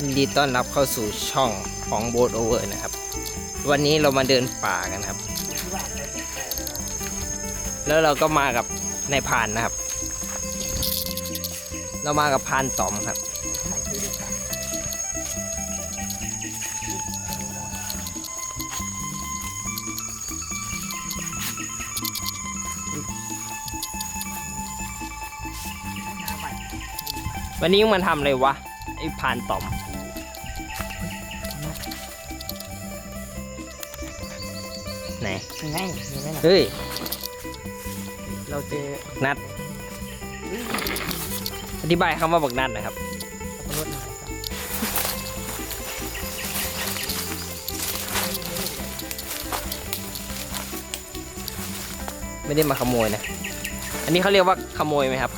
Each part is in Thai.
ยินดีต้อนรับเข้าสู่ช่องของโบ t โอเวอร์นะครับ วันนี้เรามาเดินป่ากันครับ แล้วเราก็มากับนายพานนะครับ เรามากับพานต๋อมครับ วันนี้มันทำอะไรวะ ไอ้พรานต๋อมไหนยังไงยังไงล่ะเฮ้ย เราเจอนัด อธิบายคำว่าบักนัดนะครับสับปะรดนะครับไม่ได้มาขโมยนะ อันนี้เขาเรียกว่าขโมยไหมครับ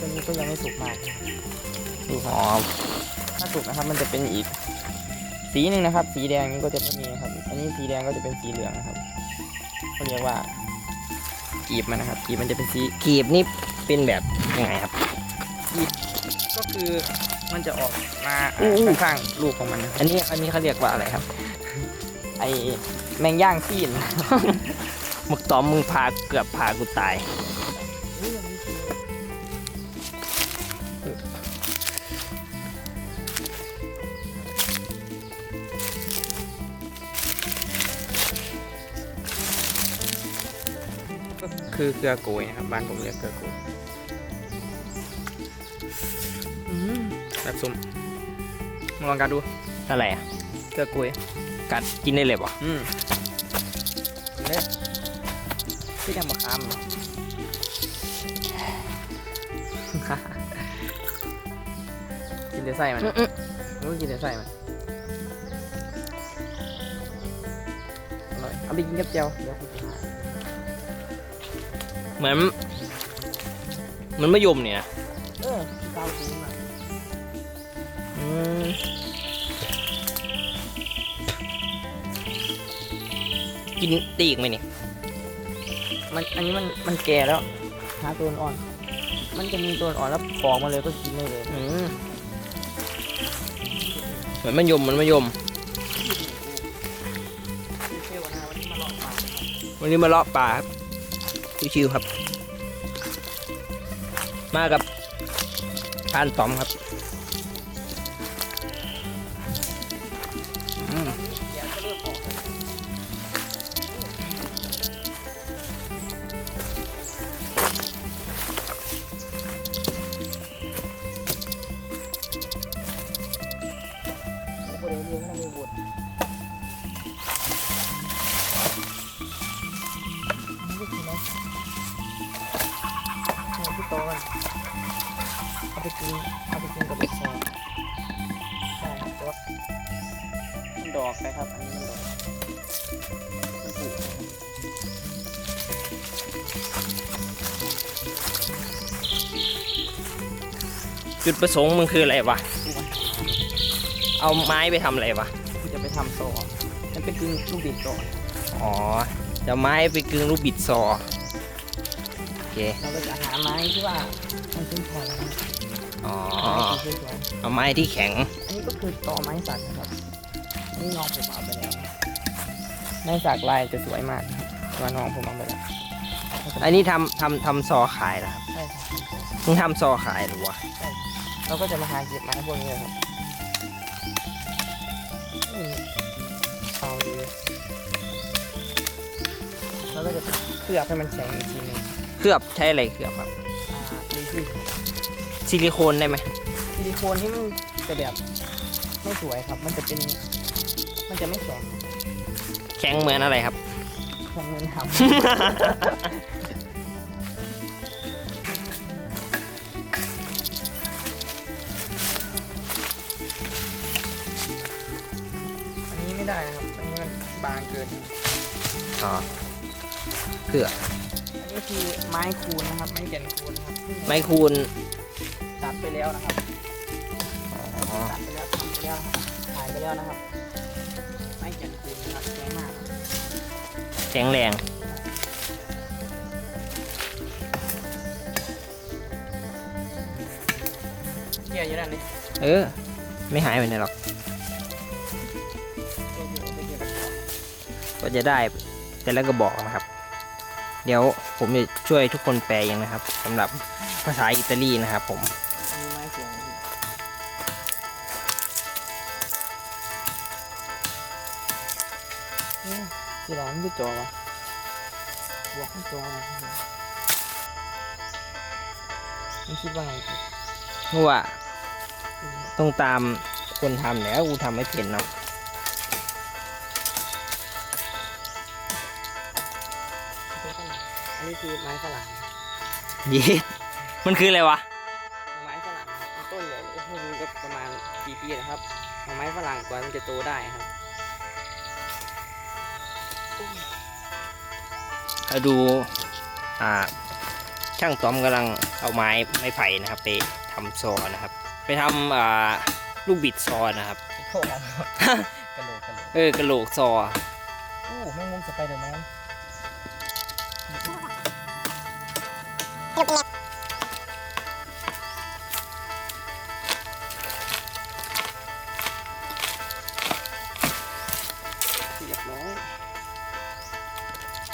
ต่ว่าตัวนี้ก็ยังไม่สุกมากนะครับดูคอ๋รัอบถ้าสุกนะครับมันจะเป็นอีก สีหนึ่งนะครับ สีแดงนี้ก็จะไม่มีนะครับ อันนี้สีแดงก็จะเป็นสีเหลืองนะครับเขาเรียกว่ากีบมันนะครับกีบมันจะเป็นสีกีบนี่เป็นแบบยังไงครับ ก็คือมันจะออกมาอู้อู้ ข้างๆลูกของมันนะครับอันนี้อันนี้เขาเรียกว่าอะไรครับ ไอแมงย่างซีนมึกต๋อมมึงพาเกือบพากูตาย คือเกลือโกยนะครับบ้านผมเรียกเกลือโกยแบบส้มมาลองกันดูอะไรอะเกลือโกยกัดกินได้เลยปะอืมเนี่ยพี่ทำมะขามเหรอกินแต่ไส้มันรู้กินแต่ไส้มันอร่อยเอาไปกินกับเจียวเดี๋ยวคุณหา เหมือนเหมือนมะยมเนี่ยนะเออพี่เต้าทิ้งมาอืมกินตีอีกไหมเนี่ยมันอันนี้มันมันแก่แล้วหาตัวอ่อน มันจะมีตัวอ่อนแล้วปอกมาเลยก็กินได้เลยอืมเหมือนมะยมเหมือนมะยม วันนี้มาเลาะป่าครับ ชิวๆครับ มากับทานต๋อมครับ โตมันเอาไปกินเอาไปกินกับลูกซองใช่ครับแต่ว่ามันดอกนะครับ อันนี้มันดอกมันปลูกจุดประสงค์มึงคืออะไรวะปลูกมันเอาไม้ไปทำอะไรวะคือจะไปทำโซ่มันเป็นคือลูกบิดโซ่อ๋อจะเอาไม้ไปกึงลูกบิดซอโอ เคเราก็จะหาไม้ที่ว่ามันขึ้นพอแล้วนะอ๋อ ไม้ที่สวยเอาไม้ที่แข็ง ๆอันนี้ก็คือตอไม้สักนะครับ อันนี่น้องผมเอาไปแล้วไม้สักลายจะสวยมากนะครับว่าน้องผมเอาไปแล้วอันนี้ทำทำทำซอขายนะครับใช่ครับมึงทำซอขายหรือวะเราก็จะมาหาเก็บไม้พวกนี้เลยครับอืมเอาดีแล้วก็จะเคลือบให้มันแข็งอีกทีหนึง เคลือบใช้อะไรเคลือบครับอ่าดีขึ้นซิลิโคนได้ไหมซิลิโคนที่มันจะแบบไม่สวยครับ มันจะเป็น มันจะไม่แข็งแข็งเหมือนอะไรครับ แข็งเหมือนหำ อันนี้ไม่ได้นะครับ อันนี้มันบางเกิน อ๋อเคลือบ อันนี้คือไม้คูนนะครับ ไม้แก่นคูนนะครับซึ่งไม้คูณตัดไปแล้วนะครับอ๋อตัดไปแล้วทำไปแล้วนะครับถ่ายไปแล้วนะครับ ไม้แก่นคูนนะครับแข็งมากแข็งแรงเออ ไม่หายไปไหนหรอกก็จะได้แต่ละกระบอกนะครับ เดี๋ยวผมจะช่วยทุกคนแปลเองนะครับสำหรับภาษาอิตาลีนะครับผมมีไม้เสียงพี่เอ้ยที่ร้านไม่จอวะบวกไม่จอวะมันคิดว่าไงพี่เพราะว่าต้องตามคนทำแล้วกูทำไม่เป็นเนาะ นนี้คือไม้ฝรั่งเย็ดมันคืออะไรวะไม้ฝรั่งครับมันต้นใหญ่พวกนี้ก็ประมาณกี่ปีนะครับไม้ฝรั่งกว่ามันจะโตได้ครับเราดูอ่าช่างต้อมกำลังเอาไม้ไม้ไผ่นะครับ ไปทำซอนะครับ ไปทำอ่าลูกบิดซอนะครับโค้งกระโหลกกระโหลกเออกระโหลกซออู้แมงมุมสไปเดอร์แมน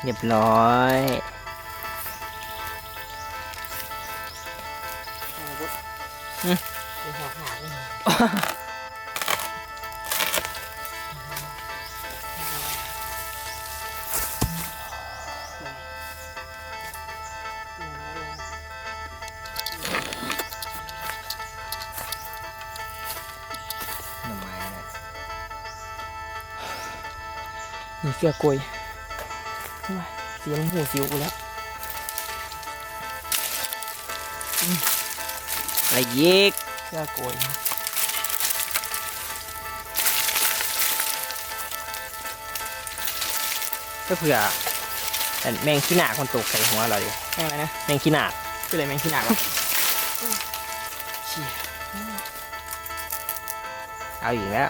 เรียบร้อยอาวุธอืมเดี๋ยวหัวขาดเลยนะเหน่อไม้นะมีเสื้อกุยทำไม เสียงหูสิวกูแล้วอะไรยิกเสื้อกุยก็เผื่อแต่แมงขี้หนาคนตกใส่หัวเราดิแม่งอะไรนะแมงขี้หนาคืออะไรแมงขี้หนักวะเชี่ยเอาอีกแล้ว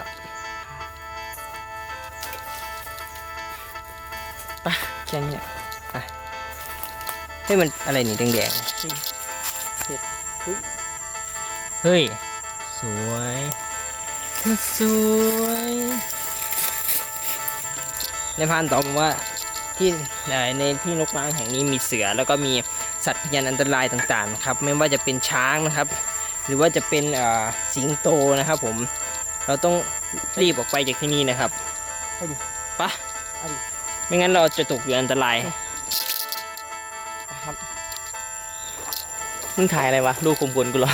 แค่นี้เนี่ยเฮ้ยมันอะไรนี่แดงเห็ดเฮ้ยๆเฮ้ย สวยสวยในพรานตอบบอกว่าที่เอ่อในที่นกล้างแห่งนี้มีเสือแล้วก็มีสัตว์พยานอันตรายต่างๆนะครับ ไม่ว่าจะเป็นช้างนะครับ หรือว่าจะเป็นเอ่อสิงโตนะครับ ผม เราต้องรีบออกไปจากที่นี่นะครับไปดิไปะ ไปดิไม่งั้นเราจะตกอยู่อันตรายครับมึงถ่ายอะไรวะลูกคุมกลกูเหรอ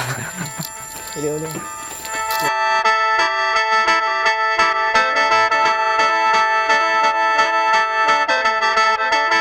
เร็วเร็ว